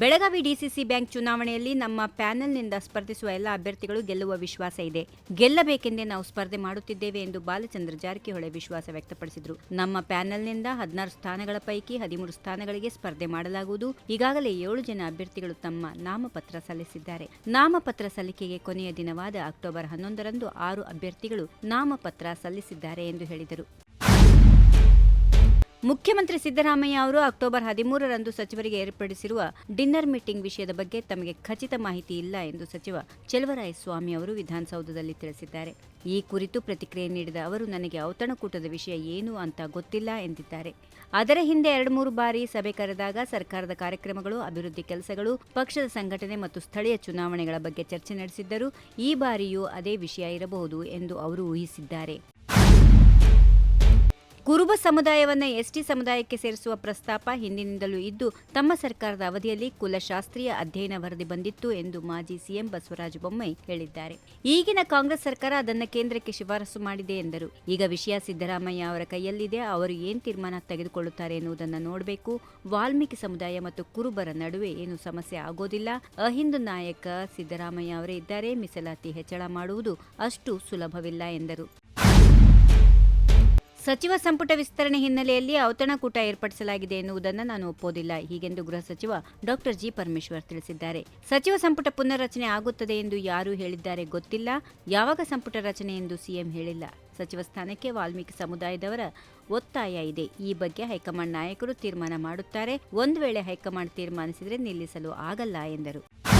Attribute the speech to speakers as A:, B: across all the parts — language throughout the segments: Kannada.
A: ಬೆಳಗಾವಿ ಡಿಸಿಸಿ ಬ್ಯಾಂಕ್ ಚುನಾವಣೆಯಲ್ಲಿ ನಮ್ಮ ಪ್ಯಾನೆಲ್ನಿಂದ ಸ್ಪರ್ಧಿಸುವ ಎಲ್ಲ ಅಭ್ಯರ್ಥಿಗಳು ಗೆಲ್ಲುವ ವಿಶ್ವಾಸ ಇದೆ. ಗೆಲ್ಲಬೇಕೆಂದೇ ನಾವು ಸ್ಪರ್ಧೆ ಮಾಡುತ್ತಿದ್ದೇವೆ ಎಂದು ಬಾಲಚಂದ್ರ ಜಾರಕಿಹೊಳಿ ವಿಶ್ವಾಸ ವ್ಯಕ್ತಪಡಿಸಿದರು. ನಮ್ಮ ಪ್ಯಾನೆಲ್ನಿಂದ ಹದಿನಾರು ಸ್ಥಾನಗಳ ಪೈಕಿ ಹದಿಮೂರು ಸ್ಥಾನಗಳಿಗೆ ಸ್ಪರ್ಧೆ ಮಾಡಲಾಗುವುದು. ಈಗಾಗಲೇ ಏಳು ಜನ ಅಭ್ಯರ್ಥಿಗಳು ತಮ್ಮ ನಾಮಪತ್ರ ಸಲ್ಲಿಸಿದ್ದಾರೆ. ನಾಮಪತ್ರ ಸಲ್ಲಿಕೆಗೆ ಕೊನೆಯ ದಿನವಾದ ಅಕ್ಟೋಬರ್ ಹನ್ನೊಂದರಂದು ಆರು ಅಭ್ಯರ್ಥಿಗಳು ನಾಮಪತ್ರ ಸಲ್ಲಿಸಿದ್ದಾರೆ ಎಂದು ಹೇಳಿದರು. ಮುಖ್ಯಮಂತ್ರಿ ಸಿದ್ದರಾಮಯ್ಯ ಅವರು ಅಕ್ಟೋಬರ್ ಹದಿಮೂರರಂದು ಸಚಿವರಿಗೆ ಏರ್ಪಡಿಸಿರುವ ಡಿನ್ನರ್ ಮೀಟಿಂಗ್ ವಿಷಯದ ಬಗ್ಗೆ ತಮಗೆ ಖಚಿತ ಮಾಹಿತಿ ಇಲ್ಲ ಎಂದು ಸಚಿವ ಸ್ವಾಮಿ ಅವರು ವಿಧಾನಸೌಧದಲ್ಲಿ ತಿಳಿಸಿದ್ದಾರೆ. ಈ ಕುರಿತು ಪ್ರತಿಕ್ರಿಯೆ ನೀಡಿದ ಅವರು, ನನಗೆ ಔತಣಕೂಟದ ವಿಷಯ ಏನು ಅಂತ ಗೊತ್ತಿಲ್ಲ ಎಂದಿದ್ದಾರೆ. ಅದರ ಹಿಂದೆ ಎರಡು ಮೂರು ಬಾರಿ ಸಭೆ ಕರೆದಾಗ ಸರ್ಕಾರದ ಕಾರ್ಯಕ್ರಮಗಳು, ಅಭಿವೃದ್ಧಿ ಕೆಲಸಗಳು, ಪಕ್ಷದ ಸಂಘಟನೆ ಮತ್ತು ಸ್ಥಳೀಯ ಚುನಾವಣೆಗಳ ಬಗ್ಗೆ ಚರ್ಚೆ ನಡೆಸಿದ್ದರು ಈ ಬಾರಿಯೂ ಅದೇ ವಿಷಯ ಇರಬಹುದು ಎಂದು ಅವರು ಊಹಿಸಿದ್ದಾರೆ. ಕುರುಬ ಸಮುದಾಯವನ್ನು ಎಸ್ಟಿ ಸಮುದಾಯಕ್ಕೆ ಸೇರಿಸುವ ಪ್ರಸ್ತಾಪ ಹಿಂದಿನಿಂದಲೂ ಇದ್ದು, ತಮ್ಮ ಸರ್ಕಾರದ ಅವಧಿಯಲ್ಲಿ ಕುಲಶಾಸ್ತ್ರೀಯ ಅಧ್ಯಯನ ವರದಿ ಬಂದಿತ್ತು ಎಂದು ಮಾಜಿ ಸಿಎಂ ಬಸವರಾಜ ಬೊಮ್ಮಾಯಿ ಹೇಳಿದ್ದಾರೆ. ಈಗಿನ ಕಾಂಗ್ರೆಸ್ ಸರ್ಕಾರ ಅದನ್ನು ಕೇಂದ್ರಕ್ಕೆ ಶಿಫಾರಸು ಮಾಡಿದೆ ಎಂದರು. ಈಗ ವಿಷಯ ಸಿದ್ದರಾಮಯ್ಯ ಅವರ ಕೈಯಲ್ಲಿದೆ. ಅವರು ಏನು ತೀರ್ಮಾನ ತೆಗೆದುಕೊಳ್ಳುತ್ತಾರೆ ಎನ್ನುವುದನ್ನು ನೋಡಬೇಕು. ವಾಲ್ಮೀಕಿ ಸಮುದಾಯ ಮತ್ತು ಕುರುಬರ ನಡುವೆ ಏನು ಸಮಸ್ಯೆ ಆಗೋದಿಲ್ಲ. ಅಹಿಂದು ನಾಯಕ ಸಿದ್ದರಾಮಯ್ಯ ಅವರೇ ಇದ್ದಾರೆ. ಮೀಸಲಾತಿ ಹೆಚ್ಚಳ ಮಾಡುವುದು ಅಷ್ಟು ಸುಲಭವಿಲ್ಲ ಎಂದರು. ಸಚಿವ ಸಂಪುಟ ವಿಸ್ತರಣೆ ಹಿನ್ನೆಲೆಯಲ್ಲಿ ಔತಣಕೂಟ ಏರ್ಪಡಿಸಲಾಗಿದೆ ಎನ್ನುವುದನ್ನು ನಾನು ಒಪ್ಪೋದಿಲ್ಲ. ಹೀಗೆಂದು ಗೃಹ ಸಚಿವ ಡಾಕ್ಟರ್ ಜಿ. ಪರಮೇಶ್ವರ್ ತಿಳಿಸಿದ್ದಾರೆ. ಸಚಿವ ಸಂಪುಟ ಪುನರ್ರಚನೆ ಆಗುತ್ತದೆ ಎಂದು ಯಾರು ಹೇಳಿದ್ದಾರೆ ಗೊತ್ತಿಲ್ಲ. ಯಾವಾಗ ಸಂಪುಟ ರಚನೆ ಎಂದು ಸಿಎಂ ಹೇಳಿಲ್ಲ. ಸಚಿವ ಸ್ಥಾನಕ್ಕೆ ವಾಲ್ಮೀಕಿ ಸಮುದಾಯದವರ ಒತ್ತಾಯ ಇದೆ. ಈ ಬಗ್ಗೆ ಹೈಕಮಾಂಡ್ ನಾಯಕರು ತೀರ್ಮಾನ ಮಾಡುತ್ತಾರೆ. ಒಂದು ವೇಳೆ ಹೈಕಮಾಂಡ್ ತೀರ್ಮಾನಿಸಿದರೆ ನಿಲ್ಲಿಸಲು ಆಗಲ್ಲ ಎಂದರು.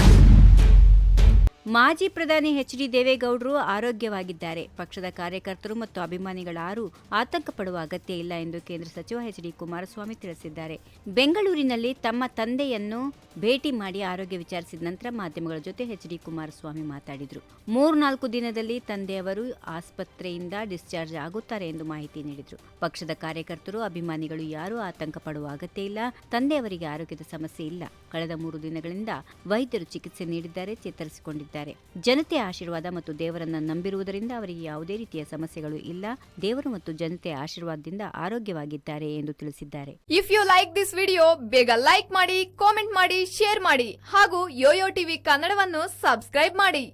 A: ಮಾಜಿ ಪ್ರಧಾನಿ ಎಚ್ ಡಿ ದೇವೇಗೌಡರು ಆರೋಗ್ಯವಾಗಿದ್ದಾರೆ. ಪಕ್ಷದ ಕಾರ್ಯಕರ್ತರು ಮತ್ತು ಅಭಿಮಾನಿಗಳಾರು ಆತಂಕ ಪಡುವ ಅಗತ್ಯ ಇಲ್ಲ ಎಂದು ಕೇಂದ್ರ ಸಚಿವ ಎಚ್ ಡಿ ಕುಮಾರಸ್ವಾಮಿ ತಿಳಿಸಿದ್ದಾರೆ. ಬೆಂಗಳೂರಿನಲ್ಲಿ ತಮ್ಮ ತಂದೆಯನ್ನು ಭೇಟಿ ಮಾಡಿ ಆರೋಗ್ಯ ವಿಚಾರಿಸಿದ ನಂತರ ಮಾಧ್ಯಮಗಳ ಜೊತೆ ಎಚ್ ಡಿ ಕುಮಾರಸ್ವಾಮಿ ಮಾತಾಡಿದರು. ಮೂರ್ನಾಲ್ಕು ದಿನದಲ್ಲಿ ತಂದೆಯವರು ಆಸ್ಪತ್ರೆಯಿಂದ ಡಿಸ್ಚಾರ್ಜ್ ಆಗುತ್ತಾರೆ ಎಂದು ಮಾಹಿತಿ ನೀಡಿದರು. ಪಕ್ಷದ ಕಾರ್ಯಕರ್ತರು, ಅಭಿಮಾನಿಗಳು ಯಾರೂ ಆತಂಕ ಪಡುವ ಅಗತ್ಯ ಇಲ್ಲ. ತಂದೆಯವರಿಗೆ ಆರೋಗ್ಯದ ಸಮಸ್ಯೆ ಇಲ್ಲ. ಕಳೆದ ಮೂರು ದಿನಗಳಿಂದ ವೈದ್ಯರು ಚಿಕಿತ್ಸೆ ನೀಡಿದ್ದಾರೆ. ಚೇತರಿಸಿಕೊಂಡಿದ್ದಾರೆ. ಜನತೆಯ ಆಶೀರ್ವಾದ ಮತ್ತು ದೇವರನ್ನ ನಂಬಿರುವುದರಿಂದ ಅವರಿಗೆ ಯಾವುದೇ ರೀತಿಯ ಸಮಸ್ಯೆಗಳು ಇಲ್ಲ. ದೇವರು ಮತ್ತು ಜನತೆ ಆಶೀರ್ವಾದದಿಂದ ಆರೋಗ್ಯವಾಗಿದ್ದಾರೆ ಎಂದು ತಿಳಿಸಿದ್ದಾರೆ.
B: If you like this video ಬೇಗ ಲೈಕ್ ಮಾಡಿ ಕಾಮೆಂಟ್ ಮಾಡಿ ಶೇರ್ ಮಾಡಿ ಹಾಗೂ ಯೋಯೋ ಟಿವಿ ಕನ್ನಡವನ್ನು ಸಬ್ಸ್ಕ್ರೈಬ್ ಮಾಡಿ.